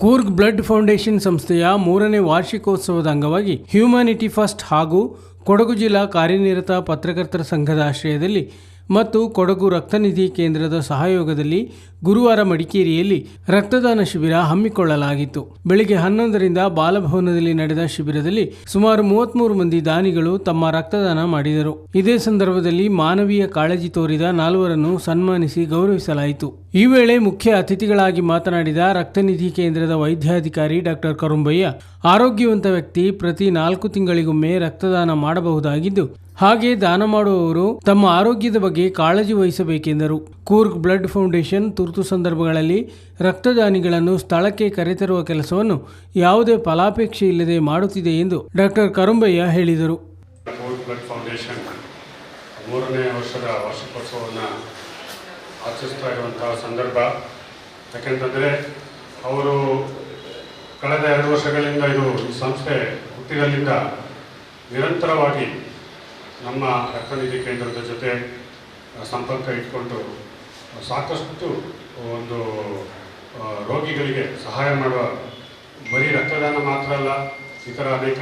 Coorg blood foundation ಸಂಸ್ಥೆಯ ಮೂರನೇ ವಾರ್ಷಿಕೋತ್ಸವದ ಅಂಗವಾಗಿ ಹ್ಯೂಮ್ಯಾನಿಟಿ ಫಸ್ಟ್ ಹಾಗೂ ಕೊಡಗು ಜಿಲ್ಲಾ ಕಾರ್ಯನಿರತ ಪತ್ರಕರ್ತರ ಸಂಘದ ಆಶ್ರಯದಲ್ಲಿ ಮತ್ತು ಕೊಡಗು ರಕ್ತನಿಧಿ ಕೇಂದ್ರದ ಸಹಯೋಗದಲ್ಲಿ ಗುರುವಾರ ಮಡಿಕೇರಿಯಲ್ಲಿ ರಕ್ತದಾನ ಶಿಬಿರ ಹಮ್ಮಿಕೊಳ್ಳಲಾಗಿತ್ತು. ಬೆಳಿಗ್ಗೆ ಹನ್ನೊಂದರಿಂದ ಬಾಲಭವನದಲ್ಲಿ ನಡೆದ ಶಿಬಿರದಲ್ಲಿ ಸುಮಾರು ಮೂವತ್ಮೂರು ಮಂದಿ ದಾನಿಗಳು ತಮ್ಮ ರಕ್ತದಾನ ಮಾಡಿದರು. ಇದೇ ಸಂದರ್ಭದಲ್ಲಿ ಮಾನವೀಯ ಕಾಳಜಿ ತೋರಿದ ನಾಲ್ವರನ್ನು ಸನ್ಮಾನಿಸಿ ಗೌರವಿಸಲಾಯಿತು. ಈ ವೇಳೆ ಮುಖ್ಯ ಅತಿಥಿಗಳಾಗಿ ಮಾತನಾಡಿದ ರಕ್ತನಿಧಿ ಕೇಂದ್ರದ ವೈದ್ಯಾಧಿಕಾರಿ ಡಾಕ್ಟರ್ ಕರುಂಬಯ್ಯ, ಆರೋಗ್ಯವಂತ ವ್ಯಕ್ತಿ ಪ್ರತಿ ನಾಲ್ಕು ತಿಂಗಳಿಗೊಮ್ಮೆ ರಕ್ತದಾನ ಮಾಡಬಹುದಾಗಿದ್ದು, ಹಾಗೆ ದಾನ ಮಾಡುವವರು ತಮ್ಮ ಆರೋಗ್ಯದ ಬಗ್ಗೆ ಕಾಳಜಿ ವಹಿಸಬೇಕೆಂದರು. ಕೂರ್ಗ್ ಬ್ಲಡ್ ಫೌಂಡೇಶನ್ ತುರ್ತು ಸಂದರ್ಭಗಳಲ್ಲಿ ರಕ್ತದಾನಿಗಳನ್ನು ಸ್ಥಳಕ್ಕೆ ಕರೆತರುವ ಕೆಲಸವನ್ನು ಯಾವುದೇ ಫಲಾಪೇಕ್ಷೆ ಇಲ್ಲದೆ ಮಾಡುತ್ತಿದೆ ಎಂದು ಡಾಕ್ಟರ್ ಕರುಂಬಯ್ಯ ಹೇಳಿದರು. ಮೂರನೇ ವರ್ಷದ ವಾರ್ಷಿಕೋತ್ಸವವನ್ನು ಆಚರಿಸ್ತಾ ಇರುವಂತಹ ಸಂದರ್ಭ. ಯಾಕೆಂತಂದರೆ ಅವರು ಕಳೆದ ಎರಡು ವರ್ಷಗಳಿಂದ ಇದು ಈ ಸಂಸ್ಥೆ ಹುಟ್ಟಿದಲ್ಲಿಂದ ನಿರಂತರವಾಗಿ ನಮ್ಮ ರಕ್ತನಿಧಿ ಕೇಂದ್ರದ ಜೊತೆ ಸಂಪರ್ಕ ಇಟ್ಕೊಂಡು ಸಾಕಷ್ಟು ಒಂದು ರೋಗಿಗಳಿಗೆ ಸಹಾಯ ಮಾಡುವ ಬರೀ ರಕ್ತದಾನ ಮಾತ್ರ ಅಲ್ಲ, ಇತರ ಅನೇಕ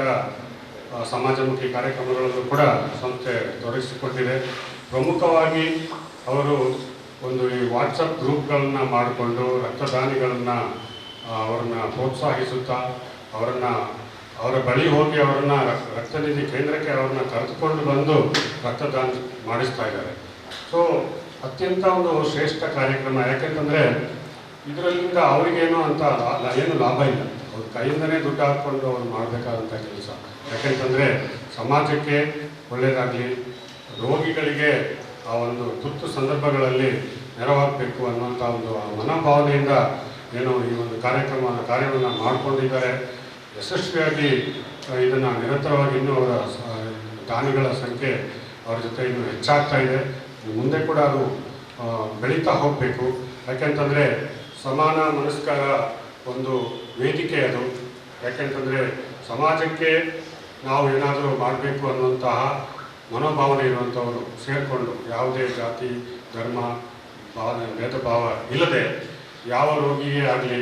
ಸಮಾಜಮುಖಿ ಕಾರ್ಯಕ್ರಮಗಳಲ್ಲೂ ಕೂಡ ಸಂಸ್ಥೆ ತೊಡಗಿಸಿಕೊಂಡಿದೆ. ಪ್ರಮುಖವಾಗಿ ಅವರು ಒಂದು ಈ ವಾಟ್ಸಪ್ ಗ್ರೂಪ್ಗಳನ್ನು ಮಾಡಿಕೊಂಡು ರಕ್ತದಾನಿಗಳನ್ನು ಅವರನ್ನು ಪ್ರೋತ್ಸಾಹಿಸುತ್ತಾ, ಅವರನ್ನು, ಅವರ ಬಳಿ ಹೋಗಿ ಅವರನ್ನ ರಕ್- ರಕ್ತನಿಧಿ ಕೇಂದ್ರಕ್ಕೆ ಅವರನ್ನ ಕರೆದುಕೊಂಡು ಬಂದು ರಕ್ತದಾನ ಮಾಡಿಸ್ತಾ ಇದ್ದಾರೆ. ಸೊ ಅತ್ಯಂತ ಒಂದು ಶ್ರೇಷ್ಠ ಕಾರ್ಯಕ್ರಮ. ಯಾಕೆಂತಂದರೆ ಇದರಲ್ಲಿಂದ ಅವರಿಗೇನು ಅಂತ ಏನು ಲಾಭ ಇಲ್ಲ. ಅವ್ರ ಕೈಯಿಂದನೇ ದುಡ್ಡು ಹಾಕ್ಕೊಂಡು ಅವ್ರು ಮಾಡಬೇಕಾದಂಥ ಕೆಲಸ. ಯಾಕೆಂತಂದರೆ ಸಮಾಜಕ್ಕೆ ಒಳ್ಳೆಯದಾಗಲಿ ರೋಗಿಗಳಿಗೆ ಆ ಒಂದು ತುರ್ತು ಸಂದರ್ಭಗಳಲ್ಲಿ ನೆರವಾಗಬೇಕು ಅನ್ನುವಂಥ ಒಂದು ಮನೋಭಾವನೆಯಿಂದ ಏನು ಈ ಒಂದು ಕಾರ್ಯಕ್ರಮ, ಕಾರ್ಯವನ್ನು ಮಾಡಿಕೊಂಡಿದ್ದಾರೆ. ಯಶಸ್ವಿಯಾಗಿ ಇದನ್ನು ನಿರಂತರವಾಗಿ ಇನ್ನೂ ಅವರ ದಾನಿಗಳ ಸಂಖ್ಯೆ ಅವ್ರ ಜೊತೆ ಇನ್ನೂ ಹೆಚ್ಚಾಗ್ತಾ ಇದೆ. ಮುಂದೆ ಕೂಡ ಅದು ಬೆಳೀತಾ ಹೋಗಬೇಕು. ಯಾಕೆಂತಂದರೆ ಸಮಾನ ಮನಸ್ಕರ ಒಂದು ವೇದಿಕೆ ಅದು. ಯಾಕೆಂತಂದರೆ ಸಮಾಜಕ್ಕೆ ನಾವು ಏನಾದರೂ ಮಾಡಬೇಕು ಅನ್ನುವಂತಹ ಮನೋಭಾವನೆ ಇರುವಂಥವರು ಸೇರಿಕೊಂಡು ಯಾವುದೇ ಜಾತಿ, ಧರ್ಮ ಭೇದ ಭಾವ ಇಲ್ಲದೆ ಯಾವ ರೋಗಿಯೇ ಆಗಲಿ,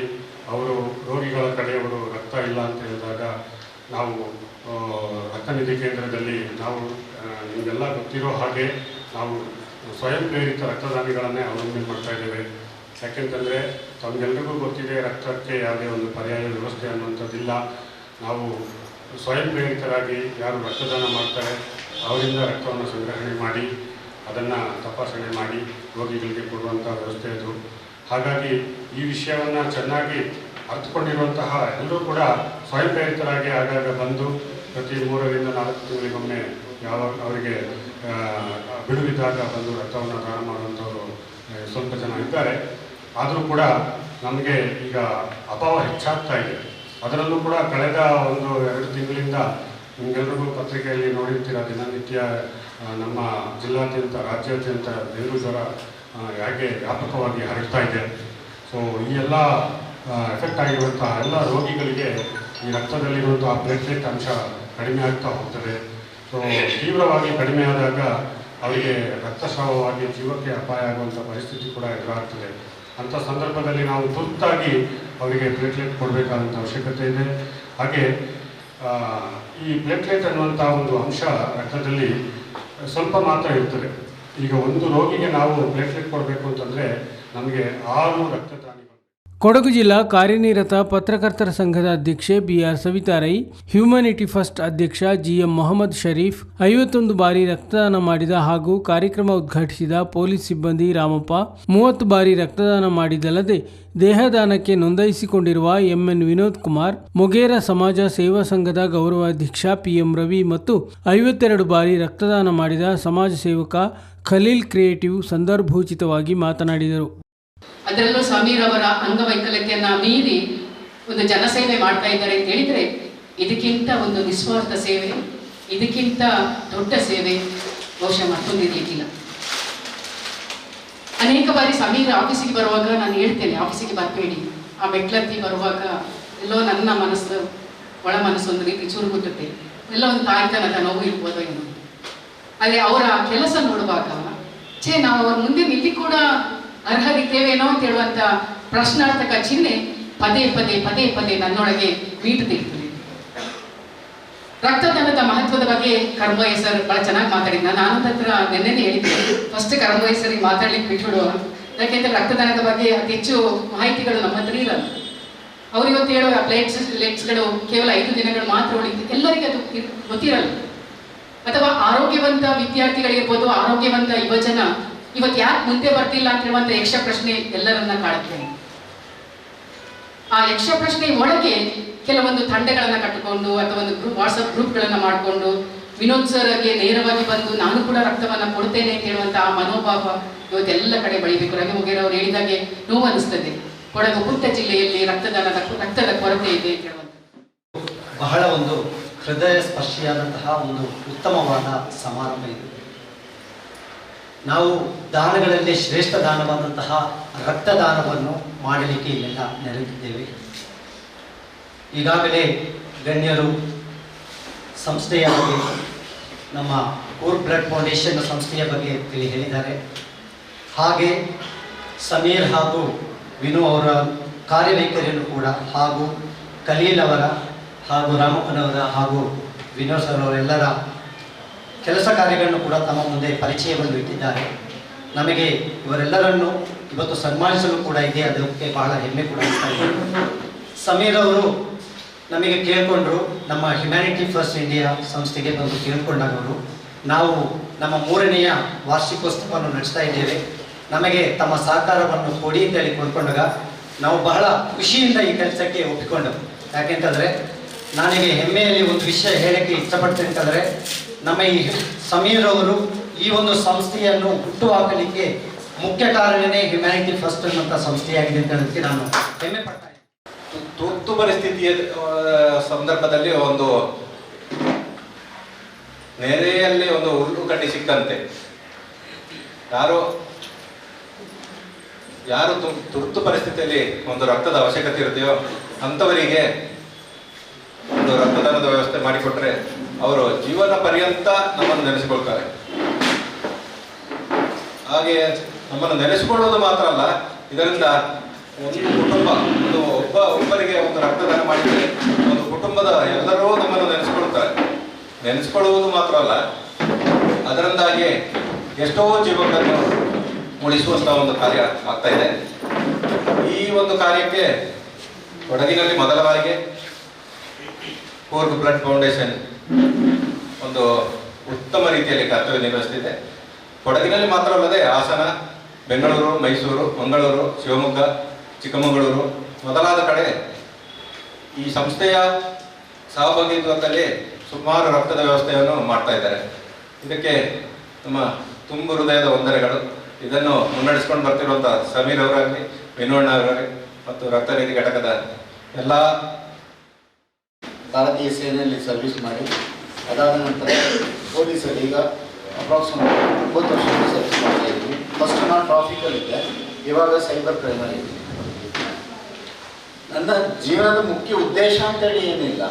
ಅವರು ರೋಗಿಗಳ ಕಡೆಯವರು ರಕ್ತ ಇಲ್ಲ ಅಂತ ಹೇಳಿದಾಗ ನಾವು ರಕ್ತ ನಿಧಿ ಕೇಂದ್ರದಲ್ಲಿ ನಾವು ನಿಮಗೆಲ್ಲ ಗೊತ್ತಿರೋ ಹಾಗೆ ನಾವು ಸ್ವಯಂ ಪ್ರೇರಿತ ರಕ್ತದಾನಿಗಳನ್ನೇ ಅವಲಂಬನೆ ಮಾಡ್ತಾ ಇದ್ದೇವೆ. ಯಾಕೆಂತಂದರೆ ತಮಗೆಲ್ಲರಿಗೂ ಗೊತ್ತಿದೆ ರಕ್ತಕ್ಕೆ ಯಾವುದೇ ಒಂದು ಪರ್ಯಾಯ ವ್ಯವಸ್ಥೆ ಅನ್ನುವಂಥದ್ದಿಲ್ಲ. ನಾವು ಸ್ವಯಂ ಪ್ರೇರಿತರಾಗಿ ಯಾರು ರಕ್ತದಾನ ಮಾಡ್ತಾರೆ ಅವರಿಂದ ರಕ್ತವನ್ನು ಸಂಗ್ರಹಣೆ ಮಾಡಿ, ಅದನ್ನು ತಪಾಸಣೆ ಮಾಡಿ ರೋಗಿಗಳಿಗೆ ಕೊಡುವಂಥ ವ್ಯವಸ್ಥೆ ಅದು. ಹಾಗಾಗಿ ಈ ವಿಷಯವನ್ನು ಚೆನ್ನಾಗಿ ಅರ್ಥಕೊಂಡಿರುವಂತಹ ಎಲ್ಲರೂ ಕೂಡ ಸ್ವಯಂ ಪ್ರೇರಿತರಾಗಿ ಆಗಾಗ ಬಂದು ಪ್ರತಿ ಮೂರರಿಂದ ನಾಲ್ಕು ತಿಂಗಳಿಗೊಮ್ಮೆ ಯಾವ ಅವರಿಗೆ ಬಿಡುವಿದ್ದಾಗ ಬಂದು ರಕ್ತವನ್ನು ದಾನ ಮಾಡುವಂಥವರು ಸ್ವಲ್ಪ ಜನ ಇದ್ದಾರೆ. ಆದರೂ ಕೂಡ ನಮಗೆ ಈಗ ಅಭಾವ ಹೆಚ್ಚಾಗ್ತಾ ಇದೆ. ಅದರಲ್ಲೂ ಕೂಡ ಕಳೆದ ಒಂದು ಎರಡು ತಿಂಗಳಿಂದ ನಿಮಗೆಲ್ಲರಿಗೂ ಪತ್ರಿಕೆಯಲ್ಲಿ ನೋಡಿರ್ತೀರ ದಿನನಿತ್ಯ ನಮ್ಮ ಜಿಲ್ಲಾದ್ಯಂತ, ರಾಜ್ಯಾದ್ಯಂತ ಡೆಂಗ್ಯೂ ಜ್ವರ ಯಾಕೆ ವ್ಯಾಪಕವಾಗಿ ಹರಡ್ತಾ ಇದೆ. ಸೊ ಈ ಎಲ್ಲ ಎಫೆಕ್ಟ್ ಆಗಿರುವಂಥ ಎಲ್ಲ ರೋಗಿಗಳಿಗೆ ಈ ರಕ್ತದಲ್ಲಿರುವಂತಹ ಪ್ಲೇಟ್ಲೆಟ್ ಅಂಶ ಕಡಿಮೆ ಆಗ್ತಾ ಹೋಗ್ತದೆ. ಸೊ ತೀವ್ರವಾಗಿ ಕಡಿಮೆ ಆದಾಗ ಅವರಿಗೆ ರಕ್ತಸ್ರಾವವಾಗಿ ಜೀವಕ್ಕೆ ಅಪಾಯ ಆಗುವಂಥ ಪರಿಸ್ಥಿತಿ ಕೂಡ ಎದುರಾಗ್ತದೆ. ಅಂಥ ಸಂದರ್ಭದಲ್ಲಿ ನಾವು ತುರ್ತಾಗಿ ಅವರಿಗೆ ಪ್ಲೇಟ್ಲೆಟ್ ಕೊಡಬೇಕಾದಂಥ ಅವಶ್ಯಕತೆ ಇದೆ. ಹಾಗೆ ಈ ಪ್ಲೇಟ್ಲೆಟ್ ಅನ್ನುವಂಥ ಒಂದು ಅಂಶ ರಕ್ತದಲ್ಲಿ ಸ್ವಲ್ಪ ಮಾತ್ರ ಇರ್ತದೆ. ಈಗ ಒಂದು ರೋಗಿಗೆ ನಾವು ಪ್ಲೇಟ್ಲೆಟ್ ಕೊಡಬೇಕು ಅಂತಂದರೆ ನಮಗೆ ಆರು ರಕ್ತದಾನಿಗಳು ಕೊಡಗು ಜಿಲ್ಲಾ ಕಾರ್ಯನಿರತ ಪತ್ರಕರ್ತರ ಸಂಘದ ಅಧ್ಯಕ್ಷೆ BR Savitha Rai humanity first ಅಧ್ಯಕ್ಷ ಜಿಎಂ ಮೊಹಮ್ಮದ್ ಶರೀಫ್, ಐವತ್ತೊಂದು ಬಾರಿ ರಕ್ತದಾನ ಮಾಡಿದ ಹಾಗೂ ಕಾರ್ಯಕ್ರಮ ಉದ್ಘಾಟಿಸಿದ ಪೊಲೀಸ್ ಸಿಬ್ಬಂದಿ ರಾಮಪ್ಪ, ಮೂವತ್ತು ಬಾರಿ ರಕ್ತದಾನ ಮಾಡಿದಲ್ಲದೆ ದೇಹದಾನಕ್ಕೆ ನೋಂದಾಯಿಸಿಕೊಂಡಿರುವ ಎಂಎನ್ ವಿನೋದ್ ಕುಮಾರ್, ಮೊಗೇರ ಸಮಾಜ ಸೇವಾ ಸಂಘದ ಗೌರವಾಧ್ಯಕ್ಷ ಪಿಎಂ ರವಿ ಮತ್ತು ಐವತ್ತೆರಡು ಬಾರಿ ರಕ್ತದಾನ ಮಾಡಿದ ಸಮಾಜ ಸೇವಕ ಖಲೀಲ್ ಕ್ರಿಯೇಟಿವ್ ಸಂದರ್ಭೋಚಿತವಾಗಿ ಮಾತನಾಡಿದರು. ಅದರಲ್ಲೂ ಸಮೀರ್ ಅವರ ಅಂಗವೈಕಲ್ಯತೆಯನ್ನ ಮೀರಿ ಒಂದು ಜನಸೇವೆ ಮಾಡ್ತಾ ಇದ್ದಾರೆ ಅಂತ ಹೇಳಿದ್ರೆ, ಇದಕ್ಕಿಂತ ಒಂದು ನಿಸ್ವಾರ್ಥ ಸೇವೆ, ಇದಕ್ಕಿಂತ ದೊಡ್ಡ ಸೇವೆ ಬಹುಶಃ ಮತ್ತೊಂದು ರೀತಿಯಿಲ್ಲ ಅನೇಕ ಬಾರಿ ಸಮೀರ್ ಆಫೀಸಿಗೆ ಬರುವಾಗ ನಾನು ಹೇಳ್ತೇನೆ, ಆಫೀಸಿಗೆ ಬರಬೇಡಿ. ಆ ಮೆಟ್ಲತ್ತಿ ಬರುವಾಗ ಎಲ್ಲೋ ನನ್ನ ಮನಸ್ಸು, ಒಳ ಮನಸ್ಸು ಒಂದು ರೀತಿ ಚುರುಗುಟ್ಟುತ್ತೆ ಎಲ್ಲ ಒಂದು ತಾಯ್ತನದ ನೋವು ಇರ್ಬೋದು ಏನೋ. ಅದೇ ಅವರ ಕೆಲಸ ನೋಡುವಾಗ, ಛೇ, ನಾವು ಅವ್ರ ಮುಂದೆ ನಿಲ್ಲಿ ಕೂಡ ಅರ್ಹರಿದ್ದೇವೇನೋ ಅಂತ ಹೇಳುವಂತ ಪ್ರಶ್ನಾರ್ಥಕ ಚಿಹ್ನೆ ಪದೇ ಪದೇ ಪದೇ ಪದೇ ನನ್ನೊಳಗೆ ಮೀಟುತ್ತಿರ್ತದೆ ರಕ್ತದಾನದ ಮಹತ್ವದ ಬಗ್ಗೆ ಕರ್ಮವಯಸ್ಸರ್ ಸರ್ ಬಹಳ ಚೆನ್ನಾಗಿ ಮಾತಾಡಿದ್ನ. ನಾನು ಹತ್ರ ನಿನ್ನೆನೆ ಹೇಳಿದ್ದೆ. ಫಸ್ಟ್ ಕರ್ಮವಯಸ್ಸರಿಗೆ ಸರಿಗೆ ಮಾತಾಡ್ಲಿಕ್ಕೆ ಬಿಟ್ಬಿಡುವ ಯಾಕೆಂದ್ರೆ ರಕ್ತದಾನದ ಬಗ್ಗೆ ಅತಿ ಹೆಚ್ಚು ಮಾಹಿತಿಗಳು ನಮ್ಮ ಹತ್ರ ಇರಲ್ಲ ಅವ್ರು ಇವತ್ತು ಹೇಳುವ ಪ್ಲೇಟ್ಸ್ ಲೆಟ್ಸ್ಗಳು ಕೇವಲ ಐದು ದಿನಗಳು ಮಾತ್ರ ಉಳಿತು ಎಲ್ಲರಿಗೂ ಅದು ಗೊತ್ತಿರಲ್ಲ. ಅಥವಾ ಆರೋಗ್ಯವಂತ ವಿದ್ಯಾರ್ಥಿಗಳಿರ್ಬೋದು, ಆರೋಗ್ಯವಂತ ಯುವಜನ ಇವತ್ತು ಯಾಕೆ ಮುಂದೆ ಬರ್ತಿಲ್ಲ ಅಂತ ಹೇಳುವಂತ ಯಕ್ಷ ಪ್ರಶ್ನೆ ಎಲ್ಲರನ್ನ ಕಾಡುತ್ತೇನೆ ಆ ಯಕ್ಷ ಪ್ರಶ್ನೆ ಒಳಗೆ ಕೆಲವೊಂದು ತಂಡಗಳನ್ನ ಕಟ್ಟಿಕೊಂಡು ಅಥವಾ ಒಂದು ಗ್ರೂಪ್ ವಾಟ್ಸಪ್ ಗ್ರೂಪ್ಗಳನ್ನ ಮಾಡಿಕೊಂಡು ವಿನೋದ್ ಸರ್ಗೆ ನೇರವಾಗಿ ಬಂದು ನಾನು ಕೂಡ ರಕ್ತವನ್ನ ಕೊಡ್ತೇನೆ ಅಂತ ಹೇಳುವಂತ ಆ ಮನೋಭಾವ ಇವತ್ತೆಲ್ಲ ಕಡೆ ಬೆಳಿಬೇಕು. ರವಿ ಮುಗೇರ್ ಹೇಳಿದಾಗೆ ನೋವು ಅನಿಸ್ತದೆ. ಕೊಡಗು ಪುಟ್ಟ ಜಿಲ್ಲೆಯಲ್ಲಿ ರಕ್ತದಾನದ ರಕ್ತದ ಕೊರತೆ ಇದೆ ಅಂತ ಬಹಳ ಒಂದು ಹೃದಯ ಸ್ಪರ್ಶಿಯಾದಂತಹ ಒಂದು ಉತ್ತಮವಾದ ಸಮಾರಂಭ ಇದು. ನಾವು ದಾನಗಳಲ್ಲಿ ಶ್ರೇಷ್ಠ ದಾನವಾದಂತಹ ರಕ್ತದಾನವನ್ನು ಮಾಡಲಿಕ್ಕೆ ಇಲ್ಲೆಲ್ಲ ನೆರೆದಿದ್ದೇವೆ. ಈಗಾಗಲೇ ಗಣ್ಯರು ಸಂಸ್ಥೆಯ ಬಗ್ಗೆ, ನಮ್ಮ ಕೋರ್ ಬ್ಲಡ್ ಫೌಂಡೇಶನ್ ಸಂಸ್ಥೆಯ ಬಗ್ಗೆ ತಿಳಿ ಹೇಳಿದ್ದಾರೆ. ಹಾಗೆ ಸಮೀರ್ ಹಾಗೂ ವಿನು ಅವರ ಕಾರ್ಯವೈಖರಿಯನ್ನು ಕೂಡ ಹಾಗೂ ಕಲೀಲ್ ಅವರ ಹಾಗೂ ರಾಮಪ್ಪನವರ ಹಾಗೂ ವಿನೋದ್ ಸರ್ ಅವರೆಲ್ಲರ ಕೆಲಸ ಕಾರ್ಯಗಳನ್ನು ಕೂಡ ತಮ್ಮ ಮುಂದೆ ಪರಿಚಯವನ್ನು ಇಟ್ಟಿದ್ದಾರೆ. ನಮಗೆ ಇವರೆಲ್ಲರನ್ನು ಇವತ್ತು ಸನ್ಮಾನಿಸಲು ಕೂಡ ಇದೆ. ಅದಕ್ಕೆ ಬಹಳ ಹೆಮ್ಮೆ ಕೂಡ ಸಮೀರ್ ಅವರು ನಮಗೆ ಕೇಳಿಕೊಂಡ್ರು, ನಮ್ಮ ಹ್ಯುಮ್ಯಾನಿಟಿ ಫಸ್ಟ್ ಇಂಡಿಯಾ ಸಂಸ್ಥೆಗೆ ಬಂದು ಕೇಳಿಕೊಂಡಾಗ ಅವರು, ನಾವು ನಮ್ಮ ಮೂರನೆಯ ವಾರ್ಷಿಕೋತ್ಸವವನ್ನು ನಡೆಸ್ತಾ ಇದ್ದೇವೆ. ನಮಗೆ ತಮ್ಮ ಸಹಕಾರವನ್ನು ಕೊಡಿ ಅಂತ ಹೇಳಿ ಕೋರ್ಕೊಂಡಾಗ ನಾವು ಬಹಳ ಖುಷಿಯಿಂದ ಈ ಕೆಲಸಕ್ಕೆ ಒಪ್ಪಿಕೊಂಡವು. ಯಾಕೆಂತಂದರೆ ನನಗೆ ಹೆಮ್ಮೆಯಲ್ಲಿ ಒಂದು ವಿಷಯ ಹೇಳಕ್ಕೆ ಇಷ್ಟಪಡ್ತೇನೆ ಅಂತಂದ್ರೆ ನಮ್ಮ ಈ ಸಮೀರ್ ಅವರು ಈ ಒಂದು ಸಂಸ್ಥೆಯನ್ನು ಹುಟ್ಟು ಹಾಕಲಿಕ್ಕೆ ಮುಖ್ಯ ಕಾರಣನೇ ಹ್ಯುಮ್ಯಾನಿಟಿ ಫಸ್ಟ್ ಅನ್ನುವಂಥ ಸಂಸ್ಥೆಯಾಗಿದೆ ಅಂತ ಹೇಳೋದಕ್ಕೆ ನಾನು ಹೆಮ್ಮೆ ಪಡ್ತಾ. ತುರ್ತು ಪರಿಸ್ಥಿತಿಯ ಸಂದರ್ಭದಲ್ಲಿ ಒಂದು ನೆರೆಯಲ್ಲಿ ಒಂದು ಹುಲ್ಲು ಕಡ್ಡಿ ಸಿಕ್ಕಂತೆ ಯಾರು ಯಾರು ತುರ್ತು ಪರಿಸ್ಥಿತಿಯಲ್ಲಿ ಒಂದು ರಕ್ತದ ಅವಶ್ಯಕತೆ ಇರುತ್ತೆಯೋ ಅಂಥವರಿಗೆ ಒಂದು ರಕ್ತದಾನದ ವ್ಯವಸ್ಥೆ ಮಾಡಿಕೊಟ್ರೆ ಅವರು ಜೀವನ ಪರ್ಯಂತ ನಮ್ಮನ್ನು ನೆನೆಸಿಕೊಳ್ತಾರೆ. ಹಾಗೆ ನಮ್ಮನ್ನು ನೆನೆಸಿಕೊಳ್ಳೋದು ಮಾತ್ರ ಅಲ್ಲ, ಇದರಿಂದ ಒಂದು ಕುಟುಂಬ, ಒಂದು ಒಬ್ಬ ಒಬ್ಬರಿಗೆ ಒಂದು ರಕ್ತದಾನ ಮಾಡಿದರೆ ಒಂದು ಕುಟುಂಬದ ಎಲ್ಲರೂ ನಮ್ಮನ್ನು ನೆನೆಸಿಕೊಳ್ತಾರೆ. ನೆನೆಸಿಕೊಳ್ಳುವುದು ಮಾತ್ರ ಅಲ್ಲ ಅದರಿಂದಾಗಿ ಎಷ್ಟೋ ಜೀವಗಳನ್ನು ಉಳಿಸುವಂತಹ ಒಂದು ಕಾರ್ಯ ಆಗ್ತಾ ಇದೆ. ಈ ಒಂದು ಕಾರ್ಯಕ್ಕೆ ಕೊಡಗಿನಲ್ಲಿ ಮೊದಲ ಬಾರಿಗೆ ಕೂರ್ಗ್ ಬ್ಲಡ್ ಫೌಂಡೇಶನ್ ಒಂದು ಉತ್ತಮ ರೀತಿಯಲ್ಲಿ ಕರ್ತವ್ಯ ನಿರ್ವಹಿಸುತ್ತಿದೆ ಕೊಡಗಿನಲ್ಲಿ ಮಾತ್ರ ಅಲ್ಲದೆ ಹಾಸನ, ಬೆಂಗಳೂರು, ಮೈಸೂರು, ಮಂಗಳೂರು, ಶಿವಮೊಗ್ಗ, ಚಿಕ್ಕಮಗಳೂರು ಮೊದಲಾದ ಕಡೆ ಈ ಸಂಸ್ಥೆಯ ಸಹಭಾಗಿತ್ವದಲ್ಲಿ ಸುಮಾರು ರಕ್ತದ ವ್ಯವಸ್ಥೆಯನ್ನು ಮಾಡ್ತಾ ಇದ್ದಾರೆ. ಇದಕ್ಕೆ ನಮ್ಮ ತುಂಬು ಹೃದಯದ ವಂದನೆಗಳು. ಇದನ್ನು ಮುನ್ನಡೆಸ್ಕೊಂಡು ಬರ್ತಿರುವಂಥ ಸಮೀರ್ ಅವರಾಗಲಿ ವಿನೋಣ್ಣ ಅವರಾಗಲಿ ಮತ್ತು ರಕ್ತನಿಧಿ ಘಟಕದ ಎಲ್ಲ ಭಾರತೀಯ ಸೇನೆಯಲ್ಲಿ ಸರ್ವಿಸ್ ಮಾಡಿ, ಅದಾದ ನಂತರ ಪೊಲೀಸಲ್ಲಿ ಈಗ ಅಪ್ರಾಕ್ಸಿಮೇಟ್ ಒಂಬತ್ತು ವರ್ಷದಿಂದ ಸರ್ವಿಸ್ ಮಾಡ್ತಾ ಇದ್ವಿ. ಫಸ್ಟ್ ನಾನು ಟ್ರಾಫಿಕಲ್ಲಿದ್ದೆ ಇವಾಗ ಸೈಬರ್ ಕ್ರೈಮಲ್ಲಿ ಇದ್ದೀನಿ ನನ್ನ ಜೀವನದ ಮುಖ್ಯ ಉದ್ದೇಶ ಅಂತೇಳಿ ಏನಿಲ್ಲ.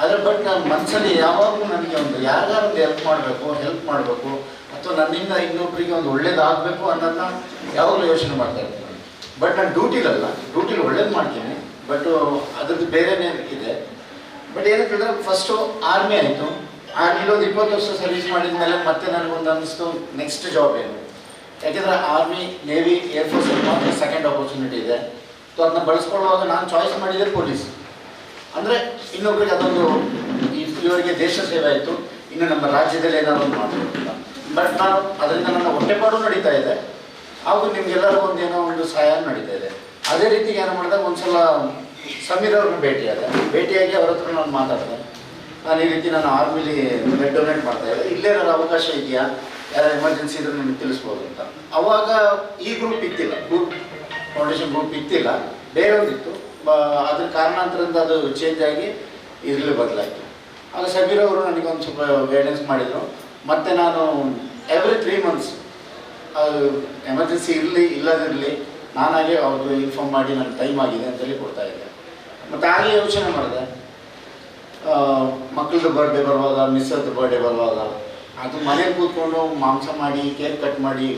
ಆದರೆ ಬಟ್ ನನ್ನ ಮನಸ್ಸಲ್ಲಿ ಯಾವಾಗಲೂ ನನಗೆ ಒಂದು ಯಾರಿಗಾರು ಒಂದು ಹೆಲ್ಪ್ ಮಾಡಬೇಕು ಹೆಲ್ಪ್ ಮಾಡಬೇಕು, ಅಥವಾ ನನ್ನಿಂದ ಇನ್ನೊಬ್ಬರಿಗೆ ಒಂದು ಒಳ್ಳೇದಾಗಬೇಕು ಅನ್ನೋದನ್ನ ಯಾವಾಗಲೂ ಯೋಚನೆ ಮಾಡ್ತಾ ಇರ್ತೀನಿ ಬಟ್ ನಾನು ಡ್ಯೂಟಿಲಲ್ಲ ಡ್ಯೂಟಿಲಿ ಒಳ್ಳೇದು ಮಾಡ್ತೀನಿ. ಬಟ್ ಅದ್ರದ್ದು ಬೇರೆನೇ ಇದೆ. ಬಟ್ ಏನಂತಂದ್ರೆ ಫಸ್ಟು ಆರ್ಮಿ ಆಯಿತು. ಆರ್ಮಿಲಿ ಒಂದು ಇಪ್ಪತ್ತು ವರ್ಷ ಸರ್ವಿಸ್ ಮಾಡಿದ ಮೇಲೆ ಮತ್ತೆ ನನಗೊಂದು ಅನ್ನಿಸ್ತು ನೆಕ್ಸ್ಟ್ ಜಾಬ್ ಏನು. ಯಾಕೆಂದರೆ ಆರ್ಮಿ ನೇವಿ ಏರ್ಫೋರ್ಸ್ ಮಾತ್ರ ಸೆಕೆಂಡ್ ಆಪರ್ಚುನಿಟಿ ಇದೆ. ಸೊ ಅದನ್ನ ಬಳಸ್ಕೊಳ್ಳುವಾಗ ನಾನು ಚಾಯ್ಸ್ ಮಾಡಿದೆ ಪೊಲೀಸ್ ಅಂದರೆ ಇನ್ನೊಬ್ಬರಿಗೆ ಅದೊಂದು ಇವರಿಗೆ ದೇಶ ಸೇವೆ ಆಯಿತು. ಇನ್ನು ನಮ್ಮ ರಾಜ್ಯದಲ್ಲಿ ಏನಾದ್ರು ಒಂದು ಬಟ್ ನಾನು ಅದರಿಂದ ನನ್ನ ಹೊಟ್ಟೆಪಾಡು ನಡೀತಾ ಇದೆ. ಹಾಗೂ ನಿಮ್ಗೆಲ್ಲರಿಗೂ ಒಂದು ಏನೋ ಒಂದು ಸಹಾಯ ನಡೀತಾ ಇದೆ. ಅದೇ ರೀತಿ ಏನು ಮಾಡಿದಾಗ ಒಂದ್ಸಲ ಸಮೀರ್ ಅವ್ರನ್ನ ಭೇಟಿಯಾದೆ ಭೇಟಿಯಾಗಿ ಅವ್ರ ಹತ್ರ ನಾನು ಮಾತಾಡಿದೆ. ನಾನು ಈ ರೀತಿ ನಾನು ಆರ್ಮಿಲಿ ಬ್ಲಡ್ ಡೊನೇಟ್ ಮಾಡ್ತಾ ಇದ್ದೆ. ಇಲ್ಲೇ ನಾನು ಅವಕಾಶ ಇದೆಯಾ? ಯಾರು ಎಮರ್ಜೆನ್ಸಿ ಇದ್ರೆ ನಿಮಗೆ ತಿಳಿಸ್ಬೋದು ಅಂತ. ಅವಾಗ ಈ ಗ್ರೂಪ್ ಇತ್ತಿಲ್ಲ. ಗ್ರೂಪ್ ಫೌಂಡೇಶನ್ ಗ್ರೂಪ್ ಇತ್ತಿಲ್ಲ. ಬೇರೆ ಒಂದಿತ್ತು ಬ, ಅದ್ರ ಕಾರಣಾಂತರದಿಂದ ಅದು ಚೇಂಜ್ ಆಗಿ ಇರಲಿ ಬದಲಾಯಿತು. ಆಗ ಸಮೀರ್ ಅವರು ನನಗೆ ಒಂದು ಸ್ವಲ್ಪ ಗೈಡೆನ್ಸ್ ಮಾಡಿದರು. ಮತ್ತು ನಾನು ಎವ್ರಿ ತ್ರೀ ಮಂತ್ಸ್ ಅದು ಎಮರ್ಜೆನ್ಸಿ ಇರಲಿ, ಇಲ್ಲದಿರಲಿ, ನಾನಾಗೆ ಅವ್ರಿಗೆ ಇನ್ಫಾರ್ಮ್ ಮಾಡಿ ನನ್ನ ಟೈಮ್ ಆಗಿದೆ ಅಂತೇಳಿ ಕೊಡ್ತಾ ಇದ್ದೆ. ಮತ್ತು ಹಾಗೆ ಯೋಚನೆ ಮಾಡಿದೆ. ಮಕ್ಕಳದ್ದು ಬರ್ಡೇ ಬರುವಾಗ, ಮಿಸ್ಸದ್ದು ಬರ್ಡೇ ಬರುವಾಗ, ಅದು ಮನೆಗೆ ಕೂತ್ಕೊಂಡು ಮಾಂಸ ಮಾಡಿ ಕೇಕ್ ಕಟ್ ಮಾಡಿ,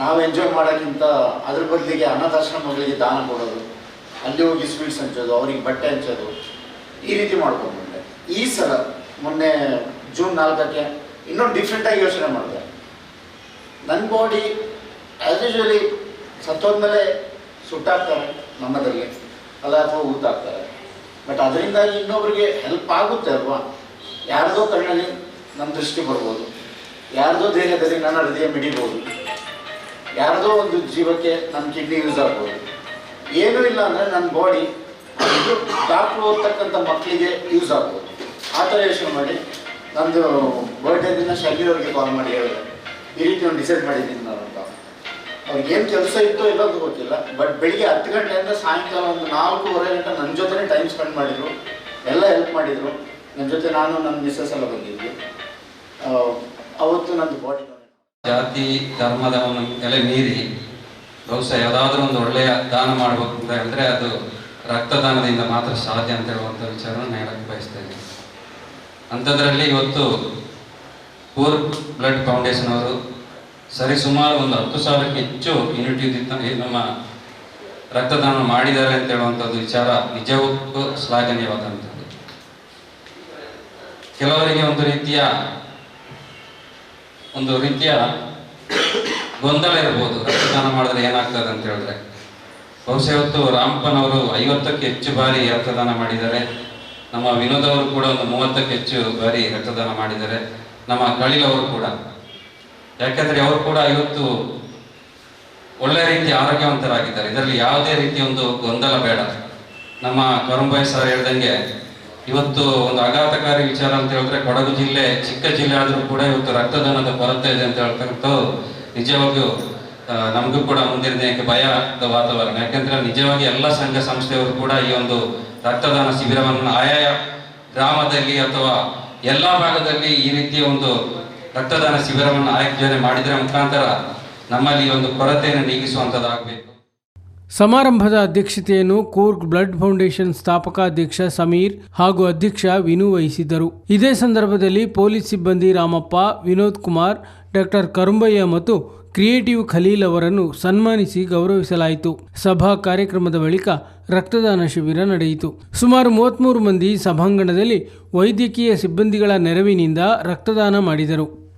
ನಾವು ಎಂಜಾಯ್ ಮಾಡೋಕ್ಕಿಂತ ಅದ್ರ ಬದಲಿಗೆ ಅನಾಥಾಶ್ರಮಗಳಿಗೆ ದಾನ ಕೊಡೋದು, ಅಲ್ಲಿ ಹೋಗಿ ಸ್ವೀಟ್ಸ್ ಹಂಚೋದು, ಅವ್ರಿಗೆ ಬಟ್ಟೆ ಹಂಚೋದು, ಈ ರೀತಿ ಮಾಡ್ಕೊಂಡು ಬಂದೆ ಈ ಸಲ, ಮೊನ್ನೆ ಜೂನ್ ನಾಲ್ಕಕ್ಕೆ ಇನ್ನೊಂದು ಡಿಫ್ರೆಂಟಾಗಿ ಯೋಚನೆ ಮಾಡಿದೆ. ನನ್ನ ಬಾಡಿ ಆ್ಯಸ್ ಯೂಶಲಿ ಸತ್ತೋದ್ಮೇಲೆ ಸುಟ್ಟಾಗ್ತಾರೆ ನಮ್ಮದಲ್ಲಿ ಅಲ್ಲ ಅಥವಾ ಉದ್ದಾಗ್ತಾರೆ ಬಟ್ ಅದರಿಂದ ಇನ್ನೊಬ್ರಿಗೆ ಹೆಲ್ಪ್ ಆಗುತ್ತೆ ಅಲ್ವಾ? ಯಾರ್ದೋ ಕಣ್ಣಲ್ಲಿ ನಮ್ಮ ದೃಷ್ಟಿ ಬರ್ಬೋದು. ಯಾರ್ದೋ ದೇಹದಲ್ಲಿ ನನ್ನ ಹೃದಯ ಮಿಡಿಬೋದು. ಯಾರ್ದೋ ಒಂದು ಜೀವಕ್ಕೆ ನನ್ನ ಕಿಡ್ನಿ ಯೂಸ್ ಆಗ್ಬೋದು. ಏನೂ ಇಲ್ಲ ಅಂದರೆ ನನ್ನ ಬಾಡಿ ಡಾಕ್ಟ್ರು ಓದ್ತಕ್ಕಂಥ ಮಕ್ಕಳಿಗೆ ಯೂಸ್ ಆಗ್ಬೋದು. ಆ ಥರ ಯೋಚನೆ ಮಾಡಿ, ನಂದು ಬರ್ಡೇ ದಿನ ಅವ್ರಿಗೆ ಕಾಲ್ ಮಾಡಿ ಹೇಳಿದೆ. ಈ ರೀತಿ ಒಂದು ಡಿಸೈಡ್ ಮಾಡಿದ್ದೀನಿ ನಾನು. ಅವ್ರಿಗೆ ಏನು ಕೆಲಸ ಇತ್ತೋ ಇಲ್ಲೋದು ಗೊತ್ತಿಲ್ಲ. ಬಟ್ ಬೆಳಿಗ್ಗೆ ಹತ್ತು ಗಂಟೆಯಿಂದ ಸಾಯಂಕಾಲ ಒಂದು ನಾಲ್ಕೂವರೆ ಗಂಟೆ ನನ್ನ ಜೊತೆನೇ ಟೈಮ್ ಸ್ಪೆಂಡ್ ಮಾಡಿದರು. ಎಲ್ಲ ಹೆಲ್ಪ್ ಮಾಡಿದರು. ನನ್ನ ಜೊತೆ ನಾನು ನನ್ನ ಮಿಸ್ಸಸ್ ಎಲ್ಲ ಬಂದಿದ್ವಿ. ಅವತ್ತು ನಂದು ಬಾಡಿ ಜಾತಿ ಧರ್ಮದವನ್ನು ಎಲೆ ಮೀರಿ ಬಹುಶಃ ಯಾವುದಾದ್ರೂ ಒಂದು ಒಳ್ಳೆಯ ದಾನ ಮಾಡಬೇಕು ಅಂತ ಹೇಳಿದ್ರೆ ಅದು ರಕ್ತದಾನದಿಂದ ಮಾತ್ರ ಸಾಧ್ಯ ಅಂತ ಹೇಳುವಂಥ ವಿಚಾರವನ್ನು ಹೇಳಕ್ಕೆ ಬಯಸ್ತೇನೆ ಅಂಥದ್ರಲ್ಲಿ ಇವತ್ತು ಪೂರ್ ಬ್ಲಡ್ ಫೌಂಡೇಶನ್ ಅವರು ಸರಿ, ಸುಮಾರು ಒಂದು ಹತ್ತು ಸಾವಿರಕ್ಕೆ ಹೆಚ್ಚು ಯೂನಿಟ್ ಇದ್ದಿತ್ತು. ನಮ್ಮ ರಕ್ತದಾನ ಮಾಡಿದ್ದಾರೆ ಅಂತ ಹೇಳುವಂಥದ್ದು ವಿಚಾರ ನಿಜಕ್ಕೂ ಶ್ಲಾಘನೀಯವಾದಂಥದ್ದು. ಕೆಲವರಿಗೆ ಒಂದು ರೀತಿಯ ಒಂದು ರೀತಿಯ ಗೊಂದಲ ಇರ್ಬೋದು. ರಕ್ತದಾನ ಮಾಡಿದ್ರೆ ಏನಾಗ್ತದೆ ಅಂತ ಹೇಳಿದ್ರೆ, ಬಹುಶಃ ಇವತ್ತು ರಾಮಪ್ಪನವರು ಐವತ್ತಕ್ಕೆ ಹೆಚ್ಚು ಬಾರಿ ರಕ್ತದಾನ ಮಾಡಿದ್ದಾರೆ. ನಮ್ಮ ವಿನೋದ್ ಅವರು ಕೂಡ ಒಂದು ಮೂವತ್ತಕ್ಕೆ ಹೆಚ್ಚು ಬಾರಿ ರಕ್ತದಾನ ಮಾಡಿದ್ದಾರೆ. ನಮ್ಮ ಕಳಿಲವರು ಕೂಡ. ಯಾಕಂದ್ರೆ ಅವರು ಕೂಡ ಇವತ್ತು ಒಳ್ಳೆ ರೀತಿ ಆರೋಗ್ಯವಂತರಾಗಿದ್ದಾರೆ. ಇದರಲ್ಲಿ ಯಾವುದೇ ರೀತಿಯ ಒಂದು ಗೊಂದಲ ಬೇಡ. ನಮ್ಮ ಕರುಂಬಾಯಿ ಸರ್ ಹೇಳ್ದಂಗೆ ಇವತ್ತು ಒಂದು ಆಘಾತಕಾರಿ ವಿಚಾರ ಅಂತ ಹೇಳಿದ್ರೆ ಕೊಡಗು ಜಿಲ್ಲೆ, ಚಿಕ್ಕ ಜಿಲ್ಲೆ ಆದರೂ ಕೂಡ ಇವತ್ತು ರಕ್ತದಾನದ ಕೊರತೆ ಇದೆ ಅಂತ ಹೇಳ್ತಕ್ಕಂಥ ನಿಜವಾಗಿಯೂ ನಮಗೂ ಕೂಡ ಮುಂದಿನ ಭಯದ ವಾತಾವರಣ. ಯಾಕಂದ್ರೆ ನಿಜವಾಗಿ ಎಲ್ಲ ಸಂಘ ಸಂಸ್ಥೆಯವರು ಕೂಡ ಈ ಒಂದು ರಕ್ತದಾನ ಶಿಬಿರವನ್ನು ಆಯಾಯ ಗ್ರಾಮದಲ್ಲಿ ಅಥವಾ ಎಲ್ಲ ಭಾಗದಲ್ಲಿ ಈ ರೀತಿಯ ಒಂದು ರಕ್ತದಾನ ಶಿಬಿರವನ್ನು ಆಯೋಜನೆ ಮಾಡಿದರೆ ಮುಖಾಂತರ ನಮ್ಮಲ್ಲಿ ಒಂದು ಕೊರತೆಯನ್ನು ನೀಗಿಸುವಂಥದ್ದಾಗಬೇಕು. ಸಮಾರಂಭದ ಅಧ್ಯಕ್ಷತೆಯನ್ನು ಕೂರ್ಗ್ ಬ್ಲಡ್ ಫೌಂಡೇಶನ್ ಸ್ಥಾಪಕ ಅಧ್ಯಕ್ಷ ಸಮೀರ್ ಹಾಗೂ ಅಧ್ಯಕ್ಷ ವಿನು ವಹಿಸಿದ್ದರು. ಇದೇ ಸಂದರ್ಭದಲ್ಲಿ ಪೊಲೀಸ್ ಸಿಬ್ಬಂದಿ ರಾಮಪ್ಪ, ವಿನೋದ್ ಕುಮಾರ್, ಡಾಕ್ಟರ್ ಕರುಂಬಯ್ಯ ಮತ್ತು ಕ್ರಿಯೇಟಿವ್ ಖಲೀಲ್ ಅವರನ್ನು ಸನ್ಮಾನಿಸಿ ಗೌರವಿಸಲಾಯಿತು. ಸಭಾ ಕಾರ್ಯಕ್ರಮದ ಬಳಿಕ ರಕ್ತದಾನ ಶಿಬಿರ ನಡೆಯಿತು. ಸುಮಾರು ಮೂವತ್ತ್ಮೂರು ಮಂದಿ ಸಭಾಂಗಣದಲ್ಲಿ ವೈದ್ಯಕೀಯ ಸಿಬ್ಬಂದಿಗಳ ನೆರವಿನಿಂದ ರಕ್ತದಾನ ಮಾಡಿದರು.